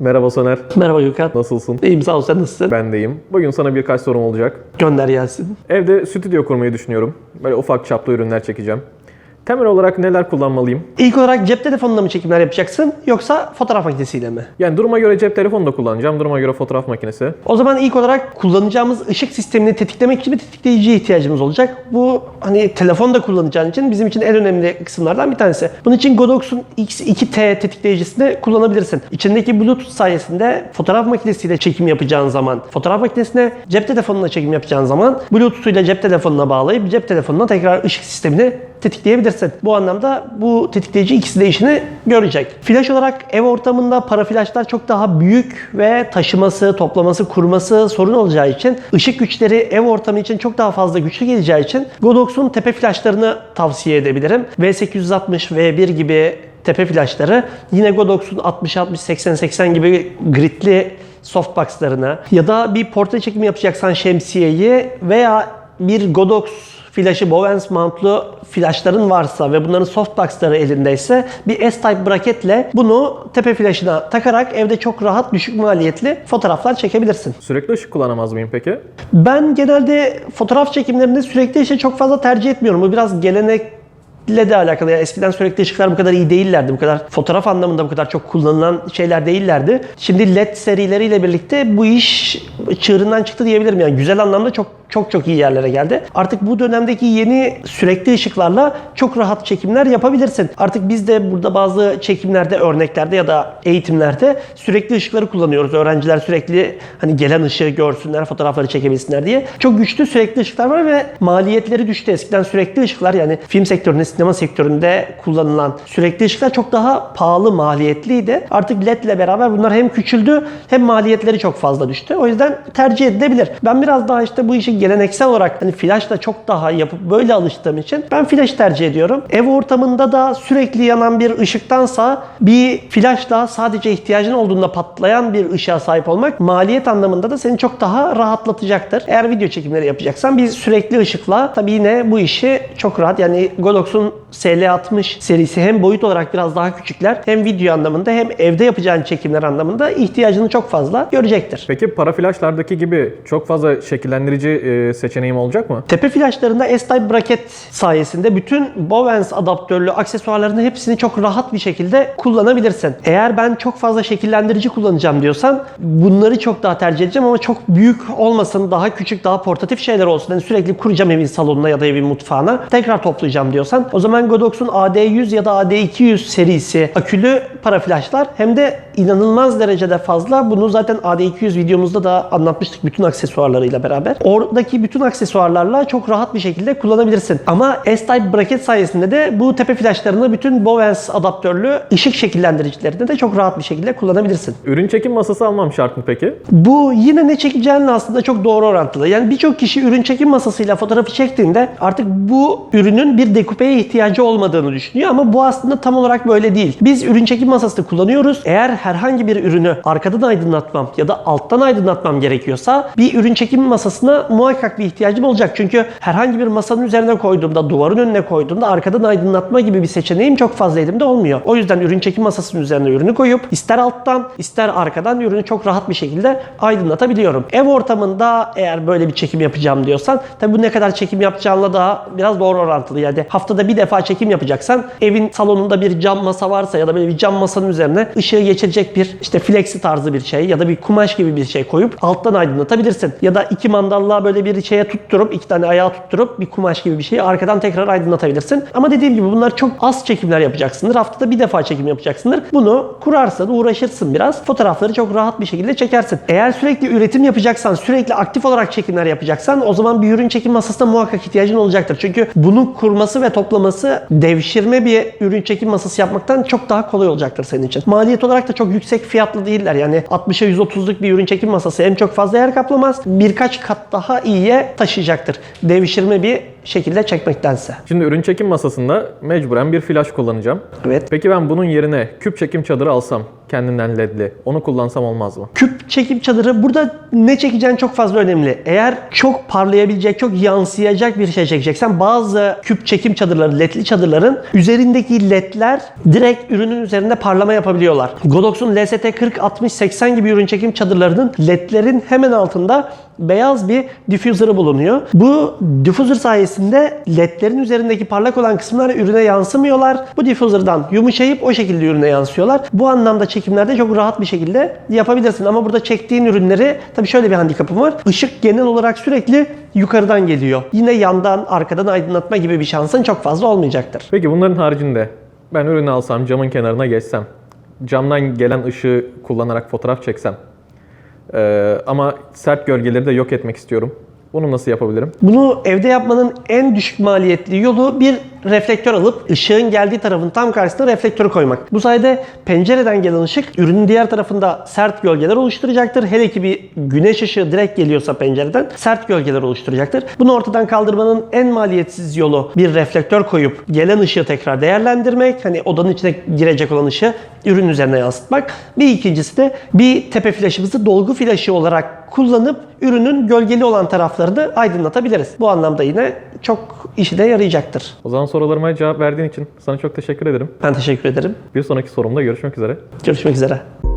Merhaba Soner. Merhaba Gökhan. Nasılsın? İyiyim sağ ol sen nasılsın? Ben deyim. Bugün sana birkaç sorum olacak. Gönder gelsin. Evde stüdyo kurmayı düşünüyorum. Böyle ufak çaplı ürünler çekeceğim. Temel olarak neler kullanmalıyım? İlk olarak cep telefonunda mı çekimler yapacaksın yoksa fotoğraf makinesiyle mi? Yani duruma göre cep telefonu da kullanacağım. Duruma göre fotoğraf makinesi. O zaman ilk olarak kullanacağımız ışık sistemini tetiklemek için bir tetikleyiciye ihtiyacımız olacak. Bu hani telefonda kullanacağın için bizim için en önemli kısımlardan bir tanesi. Bunun için Godox'un X2T tetikleyicisini kullanabilirsin. İçindeki Bluetooth sayesinde fotoğraf makinesiyle çekim yapacağın zaman, fotoğraf makinesine cep telefonuna çekim yapacağın zaman Bluetooth'uyla cep telefonuna bağlayıp cep telefonuna tekrar ışık sistemini tetikleyebilirsin. Bu anlamda bu tetikleyici ikisi de işini görecek. Flash olarak ev ortamında para flashlar çok daha büyük ve taşıması, toplaması, kurması sorun olacağı için ışık güçleri ev ortamı için çok daha fazla güçlü geleceği için Godox'un tepe flashlarını tavsiye edebilirim. V860, V1 gibi tepe flashları yine Godox'un 60-60, 80-80 gibi gridli softboxlarına ya da bir portre çekimi yapacaksan şemsiyeyi veya bir Godox flaşı Bowens mountlu flaşların varsa ve bunların softboxları elindeyse bir S-Type braketle bunu tepe flaşına takarak evde çok rahat düşük maliyetli fotoğraflar çekebilirsin. Sürekli ışık kullanamaz mıyım peki? Ben genelde fotoğraf çekimlerinde sürekli ışığı çok fazla tercih etmiyorum. Bu biraz gelenek de alakalı. Yani eskiden sürekli ışıklar bu kadar iyi değillerdi. Bu kadar fotoğraf anlamında bu kadar çok kullanılan şeyler değillerdi. Şimdi LED serileriyle birlikte bu iş çığırından çıktı diyebilirim. Yani güzel anlamda çok çok çok iyi yerlere geldi. Artık bu dönemdeki yeni sürekli ışıklarla çok rahat çekimler yapabilirsin. Artık biz de burada bazı çekimlerde, örneklerde ya da eğitimlerde sürekli ışıkları kullanıyoruz. Öğrenciler sürekli hani gelen ışığı görsünler, fotoğrafları çekebilsinler diye. Çok güçlü sürekli ışıklar var ve maliyetleri düştü. Eskiden sürekli ışıklar yani film sektöründe, sinema sektöründe kullanılan sürekli ışıklar çok daha pahalı, maliyetliydi. Artık LED ile beraber bunlar hem küçüldü hem maliyetleri çok fazla düştü. O yüzden tercih edilebilir. Ben biraz daha işte bu işi geleneksel olarak hani flashla çok daha yapıp böyle alıştığım için ben flash tercih ediyorum. Ev ortamında da sürekli yanan bir ışıktansa bir flashla sadece ihtiyacın olduğunda patlayan bir ışığa sahip olmak maliyet anlamında da seni çok daha rahatlatacaktır. Eğer video çekimleri yapacaksan bir sürekli ışıkla tabii yine bu işi çok rahat yani Godox'un SL60 serisi hem boyut olarak biraz daha küçükler hem video anlamında hem evde yapacağın çekimler anlamında ihtiyacını çok fazla görecektir. Peki para flaşlardaki gibi çok fazla şekillendirici e, seçeneğim olacak mı? Tepe flaşlarında S-Type braket sayesinde bütün Bowens adaptörlü aksesuarların hepsini çok rahat bir şekilde kullanabilirsin. Eğer ben çok fazla şekillendirici kullanacağım diyorsan bunları çok daha tercih edeceğim ama çok büyük olmasın, daha küçük, daha portatif şeyler olsun. Yani sürekli kuracağım evin salonuna ya da evin mutfağına. Tekrar toplayacağım diyorsan o zaman Godox'un AD100 ya da AD200 serisi akülü para flaşlar hem de inanılmaz derecede fazla. Bunu zaten AD200 videomuzda da anlatmıştık bütün aksesuarlarıyla beraber. Oradaki bütün aksesuarlarla çok rahat bir şekilde kullanabilirsin. Ama S-Type braket sayesinde de bu tepe flaşlarını bütün Bowens adaptörlü ışık şekillendiricilerinde de çok rahat bir şekilde kullanabilirsin. Ürün çekim masası almam şart mı peki? Bu yine ne çekeceğinle aslında çok doğru orantılı. Yani birçok kişi ürün çekim masasıyla fotoğrafı çektiğinde artık bu ürünün bir dekupeye ihtiyacı olmadığını düşünüyor ama bu aslında tam olarak böyle değil. Biz ürün çekim masası kullanıyoruz. Eğer herhangi bir ürünü arkadan aydınlatmam ya da alttan aydınlatmam gerekiyorsa bir ürün çekim masasına muhakkak bir ihtiyacım olacak. Çünkü herhangi bir masanın üzerine koyduğumda, duvarın önüne koyduğumda arkadan aydınlatma gibi bir seçeneğim çok fazla elimde olmuyor. O yüzden ürün çekim masasının üzerine ürünü koyup ister alttan ister arkadan ürünü çok rahat bir şekilde aydınlatabiliyorum. Ev ortamında eğer böyle bir çekim yapacağım diyorsan tabi bu ne kadar çekim yapacağınla da biraz doğru orantılı. Yani haftada bir defa çekim yapacaksan evin salonunda bir cam masa varsa ya da böyle bir cam masanın üzerine ışığı geçirecek bir işte flexi tarzı bir şey ya da bir kumaş gibi bir şey koyup alttan aydınlatabilirsin. Ya da iki mandalla böyle bir şeye tutturup iki tane ayağı tutturup bir kumaş gibi bir şeyi arkadan tekrar aydınlatabilirsin. Ama dediğim gibi bunlar çok az çekimler yapacaksındır. Haftada bir defa çekim yapacaksındır. Bunu kurarsın, uğraşırsın biraz. Fotoğrafları çok rahat bir şekilde çekersin. Eğer sürekli üretim yapacaksan, sürekli aktif olarak çekimler yapacaksan o zaman bir ürün çekim masasına muhakkak ihtiyacın olacaktır. Çünkü bunu kurması ve toplaması devşirme bir ürün çekim masası yapmaktan çok daha kolay olacaktır senin için. Maliyet olarak da çok yüksek fiyatlı değiller. Yani 60'a 130'luk bir ürün çekim masası hem çok fazla yer kaplamaz, birkaç kat daha iyiye taşıyacaktır. Devşirme bir şekilde çekmektense. Şimdi ürün çekim masasında mecburen bir flash kullanacağım. Evet. Peki ben bunun yerine küp çekim çadırı alsam kendinden ledli onu kullansam olmaz mı? Küp çekim çadırı burada ne çekeceğin çok fazla önemli. Eğer çok parlayabilecek, çok yansıyacak bir şey çekeceksen bazı küp çekim çadırları, ledli çadırların üzerindeki ledler direkt ürünün üzerinde parlama yapabiliyorlar. Godox'un LST 40, 60, 80 gibi ürün çekim çadırlarının ledlerin hemen altında beyaz bir diffuser'ı bulunuyor. Bu diffuser sayesinde ledlerin üzerindeki parlak olan kısımlar ürüne yansımıyorlar. Bu diffuser'dan yumuşayıp o şekilde ürüne yansıyorlar. Bu anlamda çekimlerde çok rahat bir şekilde yapabilirsin. Ama burada çektiğin ürünleri tabii şöyle bir handikapım var. Işık genel olarak sürekli yukarıdan geliyor. Yine yandan, arkadan aydınlatma gibi bir şansın çok fazla olmayacaktır. Peki bunların haricinde ben ürünü alsam camın kenarına geçsem camdan gelen ışığı kullanarak fotoğraf çeksem ee, ama sert gölgeleri de yok etmek istiyorum. Bunu nasıl yapabilirim? Bunu evde yapmanın en düşük maliyetli yolu bir reflektör alıp ışığın geldiği tarafın tam karşısına reflektörü koymak. Bu sayede pencereden gelen ışık ürünün diğer tarafında sert gölgeler oluşturacaktır. Hele ki bir güneş ışığı direkt geliyorsa pencereden sert gölgeler oluşturacaktır. Bunu ortadan kaldırmanın en maliyetsiz yolu bir reflektör koyup gelen ışığı tekrar değerlendirmek. Hani odanın içine girecek olan ışığı ürün üzerine yansıtmak. Bir ikincisi de bir tepe flaşımızı dolgu flaşı olarak kullanıp ürünün gölgeli olan taraflarını aydınlatabiliriz. Bu anlamda yine çok işine yarayacaktır. O zaman sorularıma cevap verdiğin için sana çok teşekkür ederim. Ben teşekkür ederim. Bir sonraki sorumda görüşmek üzere. Görüşmek üzere.